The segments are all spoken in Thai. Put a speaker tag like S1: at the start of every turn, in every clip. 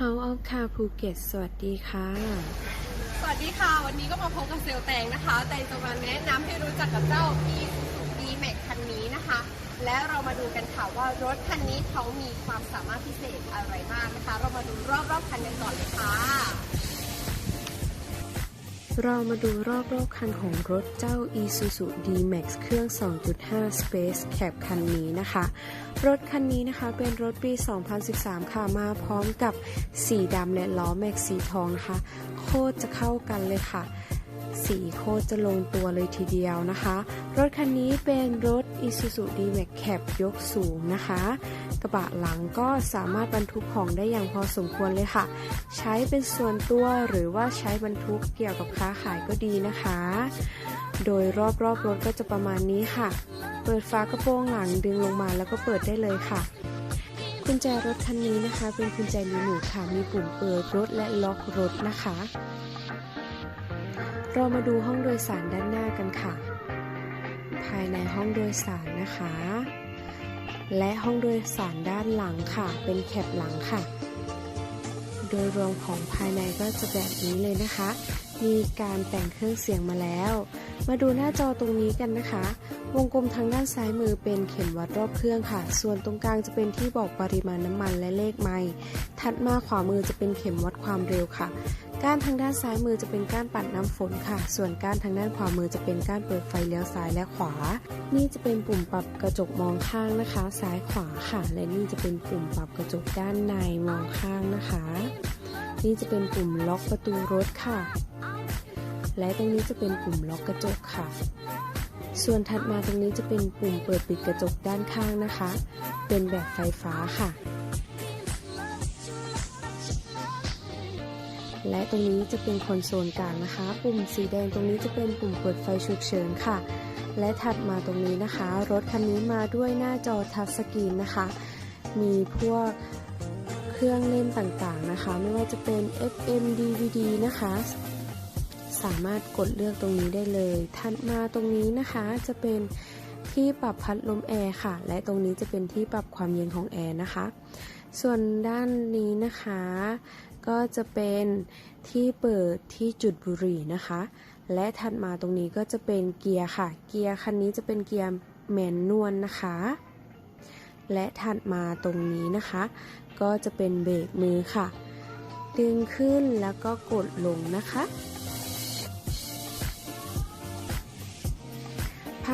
S1: House of Car ภูเก็ตสวัสดีค่ะ
S2: สวัสดีค่ะ วันนี้ก็มาพบกับเซลลแตงนะคะ แตงจะมาแนะนำให้รู้จักกับเจ้า Isuzu D-Max คันนี้นะคะ และเรามาดูกันค่ะว่ารถคันนี้เขามีความสามารถพิเศษอะไรบ้างนะคะ เรามาดูรอบๆคันกันก่อนเลยค่ะ
S1: เรามาดูรอบรอบคันของรถเจ้า Isuzu D-Max เครื่อง 2.5 Space Cab คันนี้นะคะ รถคันนี้นะคะเป็นรถปี 2013 ค่ะ มาพร้อมกับสีดำและล้อแม็กสีทองนะคะ โคตรจะเข้ากันเลยค่ะ สีโคตรจะลงตัวเลยทีเดียวนะคะ รถคันนี้เป็นรถ Isuzu D-Max Cab ยกสูงนะคะ กระบะหลังก็สามารถบรรทุกของได้อย่างพอสมควรเลยค่ะ ใช้เป็นส่วนตัวหรือว่าใช้บรรทุกเกี่ยวกับค้าขายก็ดีนะคะ โดยรอบๆรรถก็จะประมาณนี้ค่ะ เปิดฝากระโปรงหลังดึงลงมาแล้วก็เปิดได้เลยค่ะกุญแจรถคันนี้นะคะ เป็นกุญแจรีโมทค่ะ มีปุ่มเปิดรถและล็อกรถนะคะ เรามาดูห้องโดยสารด้านหน้ากันค่ะ ภายในห้องโดยสารนะคะ และห้องโดยสารด้านหลังค่ะ เป็นแคปหลังค่ะ โดยรวมของภายในก็จะแบบนี้เลยนะคะ มีการแต่งเครื่องเสียงมาแล้ว มาดูหน้าจอตรงนี้กันนะคะ วงกลมทางด้านซ้ายมือเป็นเข็มวัดรอบเครื่องค่ะ ส่วนตรงกลางจะเป็นที่บอกปริมาณน้ำมันและเลขไมล์ถัดมาขวามือจะเป็นเข็มวัดความเร็วค่ะ ก้านทางด้านซ้ายมือจะเป็นก้านปัดน้ำฝนค่ะ ส่วนก้านทางด้านขวามือจะเป็นก้านเปิดไฟเลี้ยวซ้ายและขวา นี่จะเป็นปุ่มปรับกระจกมองข้างนะคะ ซ้ายขวาค่ะ และนี่จะเป็นปุ่มปรับกระจกด้านในมองข้างนะคะ นี่จะเป็นปุ่มล็อกประตูรถค่ะ และตรงนี้จะเป็นปุ่มล็อกกระจกค่ะ ส่วนถัดมาตรงนี้จะเป็นปุ่มเปิดปิดกระจกด้านข้างนะคะ เป็นแบบไฟฟ้าค่ะ และตรงนี้จะเป็นคอนโซลกลางนะคะ ปุ่มสีแดงตรงนี้จะเป็นปุ่มเปิดไฟฉุกเฉินค่ะ และถัดมาตรงนี้นะคะ รถคันนี้มาด้วยหน้าจอทัชสกรีนนะคะ มีพวกเครื่องเล่นต่างๆนะคะ ไม่ว่าจะเป็น FM DVD นะคะ สามารถกดเลือกตรงนี้ได้เลย ถัดมาตรงนี้นะคะจะเป็นที่ปรับพัดลมแอร์ค่ะ และตรงนี้จะเป็นที่ปรับความเย็นของแอร์นะคะ ส่วนด้านนี้นะคะ ก็จะเป็นที่เปิดที่จุดบุหรี่นะคะ และถัดมาตรงนี้ก็จะเป็นเกียร์ค่ะ เกียร์คันนี้จะเป็นเกียร์แมนนวลนะคะ และถัดมาตรงนี้นะคะ ก็จะเป็นเบรกมือค่ะ ดึงขึ้นแล้วก็กดลงนะคะ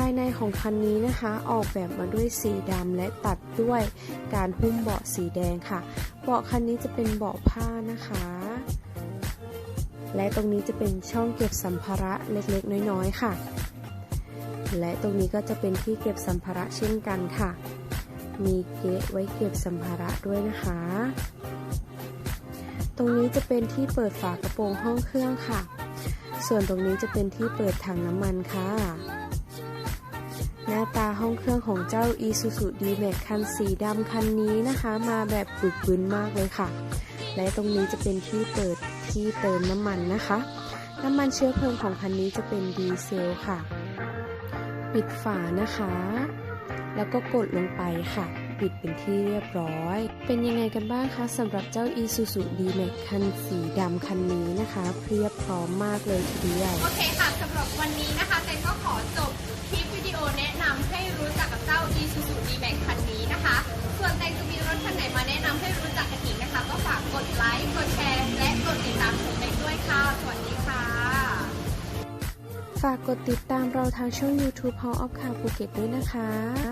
S1: ายในของคันนี้นะคะ ออกแบบมาด้วยสีดำและตัดด้วยการหุ้มเบาะสีแดงค่ะ เบาะคันนี้จะเป็นเบาะผ้านะคะ และตรงนี้จะเป็นช่องเก็บสัมภาระเล็กๆ น้อยๆ ค่ะ และตรงนี้ก็จะเป็นที่เก็บสัมภาระเช่นกันค่ะ มีเกะไว้เก็บสัมภาระด้วยนะคะ ตรงนี้จะเป็นที่เปิดฝากระโปรงห้องเครื่องค่ะส่วนตรงนี้จะเป็นที่เปิดถังน้ำมันค่ะ น้าตาห้องเครื่องของเจ้า Isuzu D-Max คันสีดำคันนี้นะคะ มาแบบปึกปืนมากเลยค่ะ และตรงนี้จะเป็นที่เปิดที่เติมน้ำมันนะคะ น้ำมันเชื้อเพลิงของคันนี้จะเป็นดีเซลค่ะ ปิดฝานะคะ แล้วก็กดลงไปค่ะ ปิดเป็นที่เรียบร้อย เป็นยังไงกันบ้างคะสำหรับเจ้า Isuzu D-Max คันสีดำคันนี้นะคะเพียบพร้อมมากเลยทีเดียว
S2: โอเคค่ะสำหรับวันนี้นะคะแตงก็ขอจบคลิปวิดีโอแนะนำให้รู้จักกับเจ้า Isuzu D-Max คันนี้นะคะ ส่วนแตงจะมีรถคันไหนมาแนะนำให้รู้จักกันอีกนะคะ ก็ฝากกดไลค์กดแชร์และกดติดตามชมแตงด้วยค่ะสวัสดีค่ะ
S1: ฝากกดติดตามเราทางช่อง YouTube House of Car ภูเก็ตด้วยนะคะ